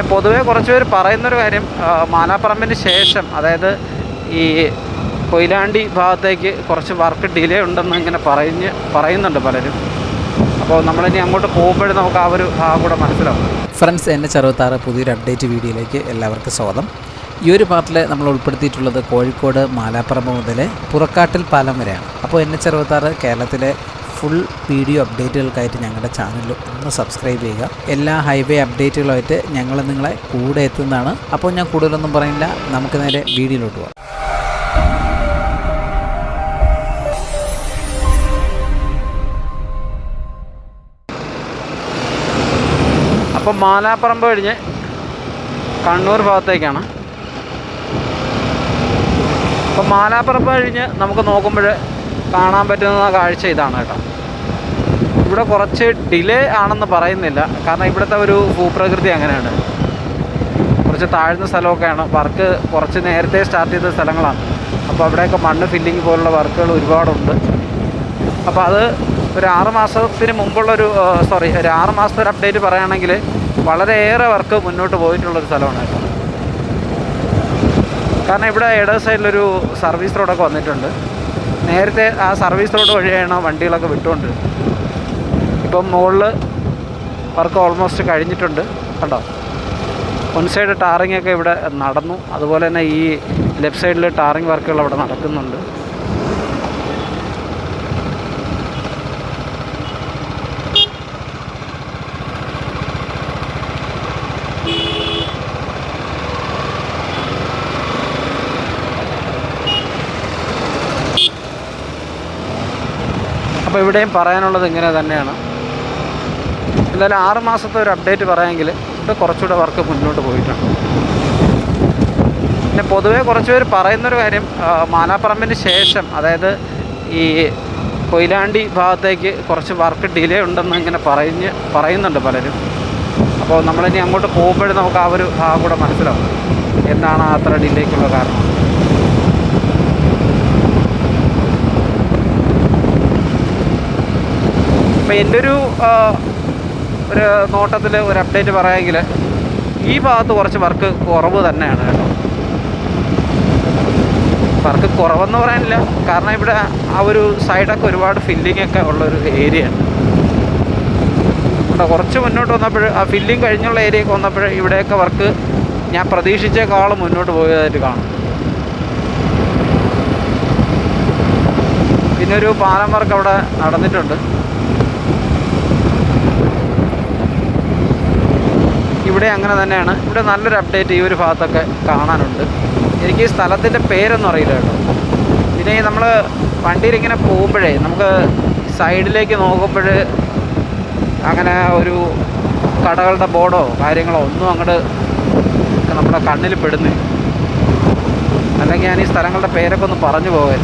പിന്നെ പൊതുവേ കുറച്ച് പേര് പറയുന്നൊരു കാര്യം മാനാപ്പറമ്പിന് ശേഷം അതായത് ഈ കൊയിലാണ്ടി ഭാഗത്തേക്ക് കുറച്ച് വർക്ക് ഡിലേ ഉണ്ടെന്ന് ഇങ്ങനെ പറഞ്ഞ് പറയുന്നുണ്ട് പലരും. അപ്പോൾ നമ്മളിനി അങ്ങോട്ട് പോകുമ്പോഴും നമുക്ക് ആ ഒരു ഭാഗം കൂടെ മനസ്സിലാവും. ഫ്രണ്ട്സ് എൻ എച്ച് അറുപത്താറ് പുതിയൊരു അപ്ഡേറ്റ് വീഡിയോയിലേക്ക് എല്ലാവർക്കും സ്വാഗതം. ഈ ഒരു പാർട്ടിൽ നമ്മൾ ഉൾപ്പെടുത്തിയിട്ടുള്ളത് കോഴിക്കോട് മാലാപ്പറമ്പ് മുതൽ പുറക്കാട്ടിൽ പാലം വരെയാണ്. അപ്പോൾ എൻ എച്ച് അറുപത്താറ് കേരളത്തിലെ ഫുൾ വീഡിയോ അപ്ഡേറ്റുകൾക്കായിട്ട് ഞങ്ങളുടെ ചാനൽ ഒന്ന് സബ്സ്ക്രൈബ് ചെയ്യുക. എല്ലാ ഹൈവേ അപ്ഡേറ്റുകളുമായിട്ട് ഞങ്ങൾ നിങ്ങളെ കൂടെ എത്തുന്നതാണ്. അപ്പോൾ ഞാൻ കൂടുതലൊന്നും പറയില്ല നമുക്ക് നേരെ വീഡിയോയിലോട്ട് പോകാം അപ്പം മാലാപ്പറമ്പ് കഴിഞ്ഞ് കണ്ണൂർ ഭാഗത്തേക്കാണ്. അപ്പം മാലാപ്പറമ്പ് കഴിഞ്ഞ് നമുക്ക് നോക്കുമ്പോൾ കാണാൻ പറ്റുന്ന കാഴ്ച ഇതാണ് കേട്ടോ. ഇവിടെ കുറച്ച് ഡിലേ ആണെന്ന് പറയുന്നില്ല. കാരണം ഇവിടുത്തെ ഒരു ഭൂപ്രകൃതി അങ്ങനെയാണ്. കുറച്ച് താഴ്ന്ന സ്ഥലമൊക്കെയാണ്. വർക്ക് കുറച്ച് നേരത്തെ സ്റ്റാർട്ട് ചെയ്ത സ്ഥലങ്ങളാണ്. അപ്പോൾ അവിടെയൊക്കെ മണ്ണ് ഫില്ലിങ് പോലുള്ള വർക്കുകൾ ഒരുപാടുണ്ട്. അപ്പോൾ അത് ഒരു ആറ് മാസത്തിന് മുമ്പുള്ളൊരു സോറി ഒരു ആറ് മാസത്തെ ഒരു അപ്ഡേറ്റ് പറയുകയാണെങ്കിൽ വളരെയേറെ വർക്ക് മുന്നോട്ട് പോയിട്ടുള്ളൊരു സ്ഥലമാണ് കാരണം ഇവിടെ ഇട സൈഡിലൊരു സർവീസ് റോഡൊക്കെ വന്നിട്ടുണ്ട്. നേരത്തെ ആ സർവീസ് റോഡ് വഴിയാണ് വണ്ടികളൊക്കെ വിട്ടുകൊണ്ട്. ഇപ്പം മുകളിൽ വർക്ക് ഓൾമോസ്റ്റ് കഴിഞ്ഞിട്ടുണ്ട്. കണ്ടോ? വൺ സൈഡ് ടാറിങ് ഒക്കെ ഇവിടെ നടന്നു. അതുപോലെ തന്നെ ഈ ലെഫ്റ്റ് സൈഡിൽ ടാറിങ് വർക്കുകൾ അവിടെ നടക്കുന്നുണ്ട്. അപ്പോൾ ഇവിടെയും പറയാനുള്ളത് ഇങ്ങനെ തന്നെയാണ്. എന്തായാലും ആറ് മാസത്തെ ഒരു അപ്ഡേറ്റ് പറയാമെങ്കിൽ ഇവിടെ കുറച്ചുകൂടെ വർക്ക് മുന്നോട്ട് പോയിട്ടുണ്ട്. പിന്നെ പൊതുവേ കുറച്ച് പേര് പറയുന്നൊരു കാര്യം മാനാപ്പറമ്പിന് ശേഷം അതായത് ഈ കൊയിലാണ്ടി ഭാഗത്തേക്ക് കുറച്ച് വർക്ക് ഡിലേ ഉണ്ടെന്ന് ഇങ്ങനെ പറഞ്ഞ് പറയുന്നുണ്ട് പലരും. അപ്പോൾ നമ്മളിനി അങ്ങോട്ട് പോകുമ്പോഴും നമുക്ക് ആ ഒരു ഭാഗം കൂടെ മനസ്സിലാവും. എന്താണ് അത്ര ഡിലേക്കുള്ള കാരണം? അപ്പോൾ എന്റെ ഒരു ഒരു നോട്ടത്തിൽ ഒരു അപ്ഡേറ്റ് പറയാമെങ്കിൽ ഈ ഭാഗത്ത് കുറച്ച് വർക്ക് കുറവ് തന്നെയാണ് കേട്ടോ. വർക്ക് കുറവെന്ന് പറയാനില്ല. കാരണം ഇവിടെ ആ ഒരു സൈഡൊക്കെ ഒരുപാട് ഫില്ലിംഗ് ഒക്കെ ഉള്ളൊരു ഏരിയയാണ് ഇവിടെ കുറച്ച് മുന്നോട്ട് വന്നപ്പോൾ ആ ഫില്ലിംഗ് കഴിഞ്ഞുള്ള ഏരിയയൊക്കെ വന്നപ്പോൾ ഇവിടെയൊക്കെ വർക്ക് ഞാൻ പ്രതീക്ഷിച്ചേക്കാളും മുന്നോട്ട് പോയതായിട്ട് കാണും. പിന്നെ ഒരു പാലം വർക്ക് അവിടെ നടന്നിട്ടുണ്ട്. ഇവിടെ അങ്ങനെ തന്നെയാണ്. ഇവിടെ നല്ലൊരു അപ്ഡേറ്റ് ഈ ഒരു ഭാഗത്തൊക്കെ കാണാനുണ്ട്. എനിക്ക് ഈ സ്ഥലത്തിന്റെ പേരൊന്നും അറിയില്ല കേട്ടോ. പിന്നെ നമ്മൾ വണ്ടിയിലിങ്ങനെ പോകുമ്പോഴേ നമുക്ക് സൈഡിലേക്ക് നോക്കുമ്പോൾ അങ്ങനെ ഒരു കടകളുടെ ബോർഡോ കാര്യങ്ങളോ ഒന്നും അങ്ങോട്ട് നമ്മുടെ കണ്ണിൽ പെടുന്നില്ല. അല്ലെങ്കിൽ ഞാൻ ഈ സ്ഥലങ്ങളുടെ പേരൊക്കെ ഒന്ന് പറഞ്ഞു പോകാൻ.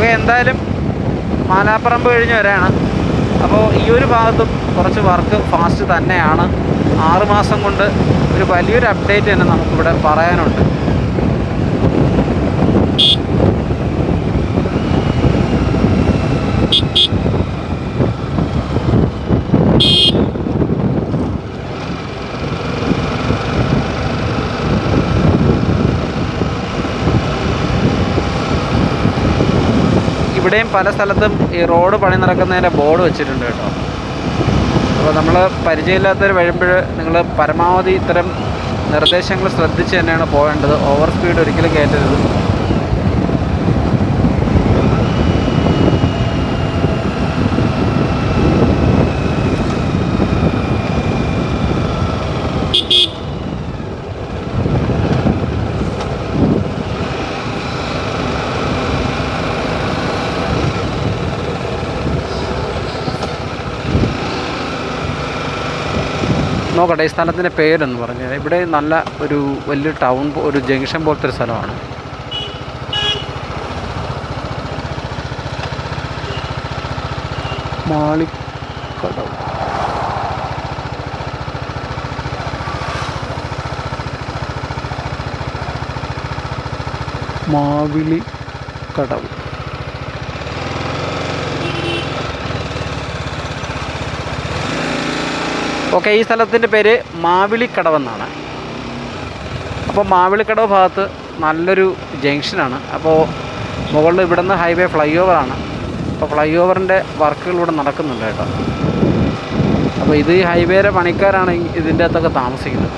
പുക എന്തായാലും മാലാപ്പറമ്പ് കഴിഞ്ഞ് വരെയാണ് അപ്പോൾ ഈ ഒരു ഭാഗത്തും കുറച്ച് വർക്ക് ഫാസ്റ്റ് തന്നെയാണ്. ആറുമാസം കൊണ്ട് ഒരു വലിയൊരു അപ്ഡേറ്റ് തന്നെ നമുക്കിവിടെ പറയാനുണ്ട്. ഇവിടെയും പല സ്ഥലത്തും ഈ റോഡ് പണി നടക്കുന്നതിന്റെ ബോർഡ് വെച്ചിട്ടുണ്ട് കേട്ടോ. അപ്പോൾ നമ്മൾ പരിചയമില്ലാത്തവർ വരുമ്പോൾ നിങ്ങൾ പരമാവധി ഇത്തരം നിർദ്ദേശങ്ങൾ ശ്രദ്ധിച്ച് തന്നെയാണ് പോകേണ്ടത്. ഓവർ സ്പീഡ് ഒരിക്കലും കയറ്റരുത്. നോക്കട്ടെ കടയസ്ഥാനത്തിന്റെ പേരെന്ന് പറഞ്ഞു. ഇവിടെ നല്ല ഒരു വലിയ ടൗൺ ഒരു ജംഗ്ഷൻ പോലത്തെ ഒരു സ്ഥലമാണ്. മാളിക്കടവ്. മാവിളി കടവ് ഓക്കെ ഈ സ്ഥലത്തിന്റെ പേര് മാവിളിക്കടവെന്നാണ് അപ്പോൾ മാവിളിക്കടവ് ഭാഗത്ത് നല്ലൊരു ജംഗ്ഷനാണ്. അപ്പോൾ മുകളിൽ ഇവിടുന്ന് ഹൈവേ ഫ്ലൈ ഓവറാണ് അപ്പോൾ ഫ്ലൈ ഓവറിന്റെ വർക്കുകൾ ഇവിടെ നടക്കുന്നുണ്ട് കേട്ടോ. അപ്പോൾ ഇത് ഈ ഹൈവേയുടെ പണിക്കാരാണ് ഇതിന്റെ അകത്തൊക്കെ താമസിക്കുന്നത്.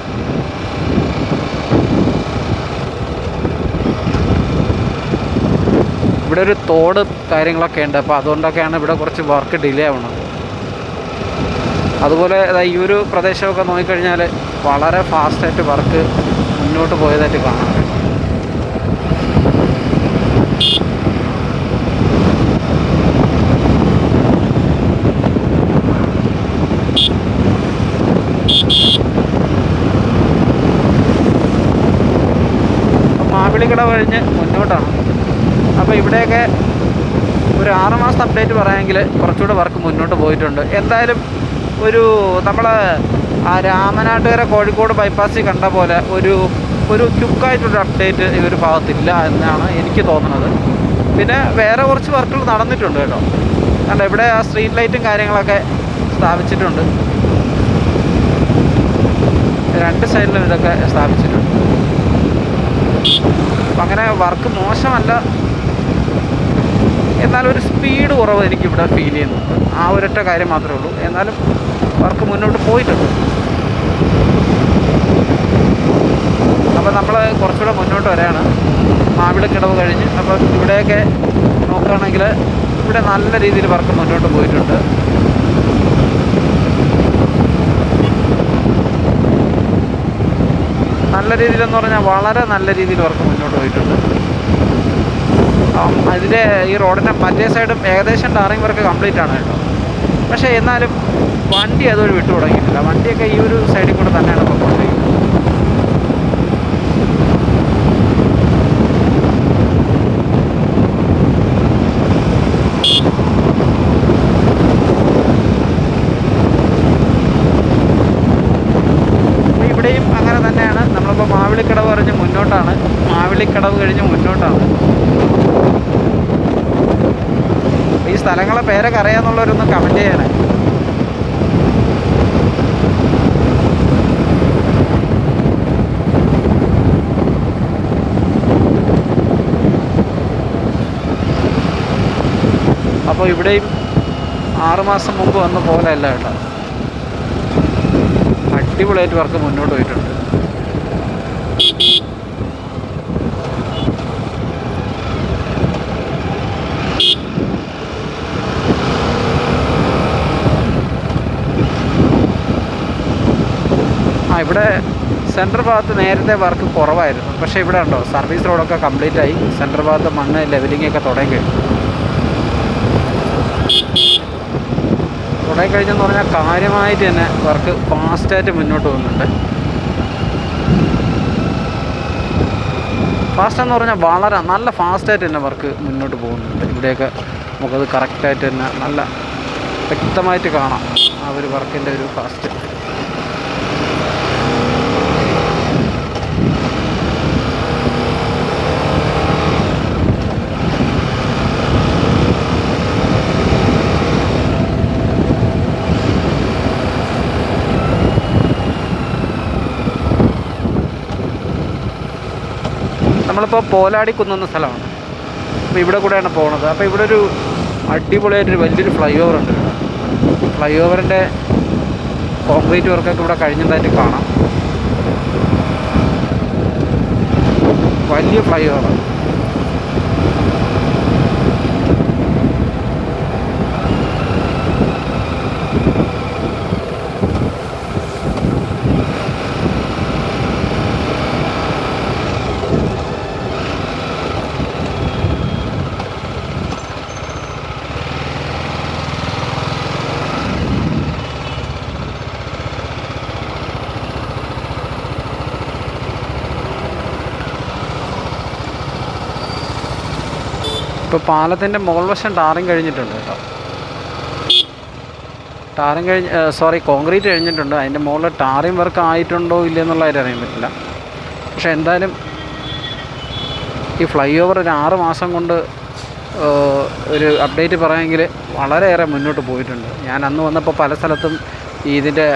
ഇവിടെ ഒരു തോട് കാര്യങ്ങളൊക്കെ ഉണ്ട്. അപ്പോൾ അതുകൊണ്ടൊക്കെയാണ് ഇവിടെ കുറച്ച് വർക്ക് ഡിലേ ആവുന്നത്. അതുപോലെ ഈ ഒരു പ്രദേശമൊക്കെ നോക്കിക്കഴിഞ്ഞാൽ വളരെ ഫാസ്റ്റായിട്ട് വർക്ക് മുന്നോട്ട് പോയതായിട്ട് കാണാം. മാവിളിക്കട കഴിഞ്ഞ് മുന്നോട്ടാണ്. അപ്പോൾ ഇവിടെയൊക്കെ ഒരു ആറ് മാസം അപ്ഡേറ്റ് പറയാമെങ്കിൽ കുറച്ചുകൂടെ വർക്ക് മുന്നോട്ട് പോയിട്ടുണ്ട്. എന്തായാലും ഒരു നമ്മൾ ആ രാമനാട്ടുകര കോഴിക്കോട് ബൈപ്പാസിൽ കണ്ട പോലെ ഒരു ഒരു ക്യുക്കായിട്ടൊരു അപ്ഡേറ്റ് ഈ ഒരു ഭാഗത്തില്ല എന്നാണ് എനിക്ക് തോന്നുന്നത്. പിന്നെ വേറെ കുറച്ച് വർക്കുകൾ നടന്നിട്ടുണ്ട് കേട്ടോ. കണ്ട ഇവിടെ ആ സ്ട്രീറ്റ് ലൈറ്റും കാര്യങ്ങളൊക്കെ സ്ഥാപിച്ചിട്ടുണ്ട്. രണ്ട് സൈഡിലും ഇതൊക്കെ സ്ഥാപിച്ചിട്ടുണ്ട്. അങ്ങനെ വർക്ക് മോശമല്ല. എന്നാൽ ഒരു സ്പീഡ് കുറവ് എനിക്കിവിടെ ഫീൽ ചെയ്യുന്നുണ്ട്. ആ ഒരൊറ്റ കാര്യം മാത്രമേ ഉള്ളൂ. എന്നാലും വർക്ക് മുന്നോട്ട് പോയിട്ടുണ്ട്. അപ്പോൾ നമ്മൾ കുറച്ചുകൂടെ മുന്നോട്ട് വരാണ്. മാവിളക്കിടവ് കഴിഞ്ഞ്. അപ്പോൾ ഇവിടെയൊക്കെ നോക്കുകയാണെങ്കിൽ ഇവിടെ നല്ല രീതിയിൽ വർക്ക് മുന്നോട്ട് പോയിട്ടുണ്ട്. നല്ല രീതിയിലെന്ന് പറഞ്ഞാൽ വളരെ നല്ല രീതിയിൽ വർക്ക് മുന്നോട്ട് പോയിട്ടുണ്ട്. അതിന്റെ ഈ റോഡിന്റെ മറ്റേ സൈഡും ഏകദേശം ടാറിങ് വർക്ക് കംപ്ലീറ്റ് ആണ് കേട്ടോ. പക്ഷേ എന്നാലും വണ്ടി അതൊരു വിട്ടു തുടങ്ങിയിട്ടില്ല. വണ്ടിയൊക്കെ ഈ ഒരു സൈഡിൽ കൂടെ തന്നെയാണ് പോയിക്കൊണ്ടിരിക്കുന്നത് ഇവിടെയും അങ്ങനെ തന്നെയാണ്. നമ്മളിപ്പോൾ മാവിളിക്കടവ് കഴിഞ്ഞ് മുന്നോട്ടാണ്. മാവിളിക്കടവ് കഴിഞ്ഞ് മുന്നോട്ടാണ്. ഈ സ്ഥലങ്ങളെ പേരൊക്കെ അറിയാന്നുള്ളവരൊന്ന് കമന്റ് ചെയ്യണേ. അപ്പോൾ ഇവിടെയും ആറുമാസം മുമ്പ് വന്ന പോലെയല്ല കേട്ടോ. അടിപൊളിയായിട്ട് വർക്ക് മുന്നോട്ട് പോയിട്ടുണ്ട്. ആ ഇവിടെ സെൻട്രൽ ഭാഗത്ത് നേരത്തെ വർക്ക് കുറവായിരുന്നു. പക്ഷേ ഇവിടെ ഉണ്ടോ? സർവീസ് റോഡൊക്കെ കംപ്ലീറ്റ് ആയി. സെൻട്രൽ ഭാഗത്ത് മണ്ണ് ലെവലിംഗ് ഒക്കെ തുടങ്ങി. തുടങ്ങി കഴിഞ്ഞെന്ന് പറഞ്ഞാൽ കാര്യമായിട്ട് തന്നെ വർക്ക് ഫാസ്റ്റായിട്ട് മുന്നോട്ട് പോകുന്നുണ്ട്. ഫാസ്റ്റ് എന്ന് പറഞ്ഞാൽ വളരെ നല്ല ഫാസ്റ്റായിട്ട് തന്നെ വർക്ക് മുന്നോട്ട് പോകുന്നുണ്ട്. ഇവിടെയൊക്കെ നമുക്കത് കറക്റ്റായിട്ട് തന്നെ നല്ല വ്യക്തമായിട്ട് കാണാം ആ ഒരു വർക്കിന്റെ ഒരു ഫാസ്റ്റ്. നമ്മളിപ്പോൾ പോലാടി കുന്നുന്ന സ്ഥലമാണ്. അപ്പോൾ ഇവിടെ കൂടെയാണ് പോകുന്നത് അപ്പോൾ ഇവിടെ ഒരു അടിപൊളിയായിട്ടൊരു വലിയൊരു ഫ്ലൈ ഓവർ ഉണ്ട്. ഫ്ലൈ ഓവറിന്റെ കോൺക്രീറ്റ് വർക്കൊക്കെ ഇവിടെ കഴിഞ്ഞതായിട്ട് കാണാം. വലിയ ഫ്ലൈ ഓവർ ഇപ്പോൾ പാലത്തിന്റെ മുകൾ വശം ടാറിങ് കഴിഞ്ഞിട്ടുണ്ട് കേട്ടോ. ടാറിങ് കഴിഞ്ഞ് സോറി കോൺക്രീറ്റ് കഴിഞ്ഞിട്ടുണ്ട്. അതിന്റെ മുകളിൽ ടാറിങ് വർക്ക് ആയിട്ടുണ്ടോ ഇല്ലയെന്നുള്ള കാര്യം അറിയാൻ പറ്റില്ല. പക്ഷേ എന്തായാലും ഈ ഫ്ലൈ ഓവർ ഒരു ആറ് മാസം കൊണ്ട് ഒരു അപ്ഡേറ്റ് പറയാമെങ്കിൽ വളരെയേറെ മുന്നോട്ട് പോയിട്ടുണ്ട്. ഞാൻ അന്ന് വന്നപ്പോൾ പല സ്ഥലത്തും ഇതിന്റെ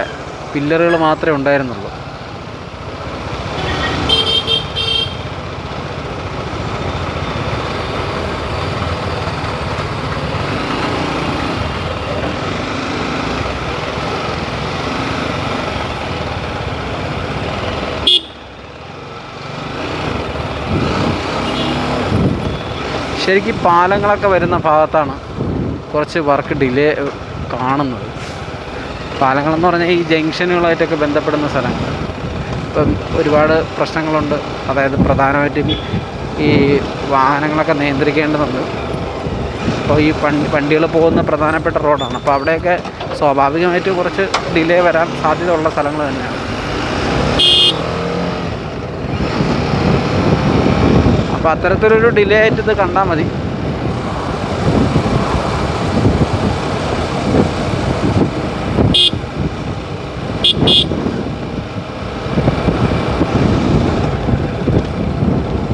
പില്ലറുകൾ മാത്രമേ ഉണ്ടായിരുന്നുള്ളൂ. ശരിക്കും പാലങ്ങളൊക്കെ വരുന്ന ഭാഗത്താണ് കുറച്ച് വർക്ക് ഡിലേ കാണുന്നത്. പാലങ്ങളെന്ന് പറഞ്ഞാൽ ഈ ജംഗ്ഷനുകളായിട്ടൊക്കെ ബന്ധപ്പെടുന്ന സ്ഥലങ്ങൾ ഇപ്പം ഒരുപാട് പ്രശ്നങ്ങളുണ്ട്. അതായത് പ്രധാനമായിട്ടും ഈ വാഹനങ്ങളൊക്കെ നിയന്ത്രിക്കേണ്ടതുണ്ട്. അപ്പോൾ ഈ വണ്ടി വണ്ടികൾ പോകുന്ന പ്രധാനപ്പെട്ട റോഡാണ്. അപ്പോൾ അവിടെയൊക്കെ സ്വാഭാവികമായിട്ട് കുറച്ച് ഡിലേ വരാൻ സാധ്യതയുള്ള സ്ഥലങ്ങൾ തന്നെയാണ്. അപ്പോൾ അത്തരത്തിലൊരു ഡിലേ ആയിട്ട് ഇത് കണ്ടാൽ മതി.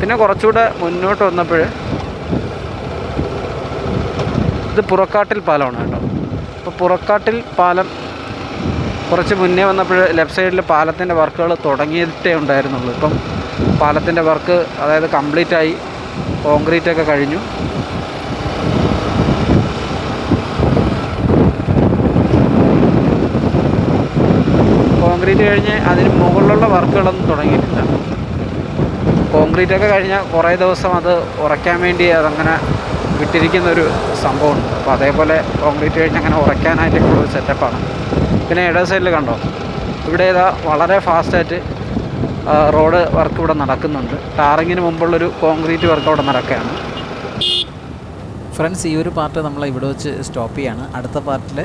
പിന്നെ കുറച്ചുകൂടെ മുന്നോട്ട് വന്നപ്പോൾ ഇത് പുറക്കാട്ടിൽ പാലമാണ് കേട്ടോ. അപ്പോൾ പുറക്കാട്ടിൽ പാലം കുറച്ച് മുന്നേ വന്നപ്പോൾ ലെഫ്റ്റ് സൈഡിൽ പാലത്തിന്റെ വർക്കുകൾ തുടങ്ങിയിട്ടേ ഉണ്ടായിരുന്നുള്ളൂ. ഇപ്പം പാലത്തിന്റെ വർക്ക് അതായത് കംപ്ലീറ്റ് ആയി കോൺക്രീറ്റ് ഒക്കെ കഴിഞ്ഞു. കോൺക്രീറ്റ് കഴിഞ്ഞ് അതിന് മുകളിലുള്ള വർക്കുകളൊന്നും തുടങ്ങിയിട്ടില്ല. കോൺക്രീറ്റ് ഒക്കെ കഴിഞ്ഞാൽ കുറേ ദിവസം അത് ഉറയ്ക്കാൻ വേണ്ടി അതങ്ങനെ വിട്ടിരിക്കുന്ന ഒരു സംഭവമുണ്ട്. അപ്പോൾ അതേപോലെ കോൺക്രീറ്റ് കഴിഞ്ഞ് അങ്ങനെ ഉറയ്ക്കാനായിട്ടൊക്കെ ഒരു സെറ്റപ്പാണ് പിന്നെ ഇട സൈഡിൽ കണ്ടോ? ഇവിടെ ഇതാ വളരെ ഫാസ്റ്റായിട്ട് റോഡ് വർക്ക് ഇവിടെ നടക്കുന്നുണ്ട്. ടാറിങ്ങിന് മുമ്പുള്ളൊരു കോൺക്രീറ്റ് വർക്ക് അവിടെ നടക്കുകയാണ്. ഫ്രണ്ട്സ് ഈ ഒരു പാർട്ട് നമ്മൾ ഇവിടെ വെച്ച് സ്റ്റോപ്പ് ചെയ്യാണ്. അടുത്ത പാർട്ടിൽ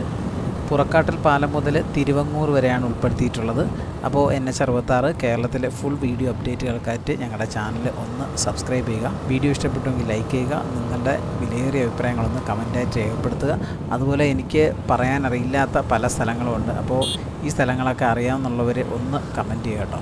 പുറക്കാട്ടിൽ പാലം മുതൽ തിരുവങ്ങൂർ വരെയാണ് ഉൾപ്പെടുത്തിയിട്ടുള്ളത്. അപ്പോൾ എൻ എച്ച് അറുപത്താറ് കേരളത്തിലെ ഫുൾ വീഡിയോ അപ്ഡേറ്റുകൾക്കായിട്ട് ഞങ്ങളുടെ ചാനൽ ഒന്ന് സബ്സ്ക്രൈബ് ചെയ്യുക. വീഡിയോ ഇഷ്ടപ്പെട്ടുവെങ്കിൽ ലൈക്ക് ചെയ്യുക. നിങ്ങളുടെ വിലയേറിയ അഭിപ്രായങ്ങളൊന്ന് കമന്റായിട്ട് രേഖപ്പെടുത്തുക. അതുപോലെ എനിക്ക് പറയാനറിയില്ലാത്ത പല സ്ഥലങ്ങളുമുണ്ട്. അപ്പോൾ ഈ സ്ഥലങ്ങളൊക്കെ അറിയാമെന്നുള്ളവർ ഒന്ന് കമന്റ് ചെയ്യുക കേട്ടോ.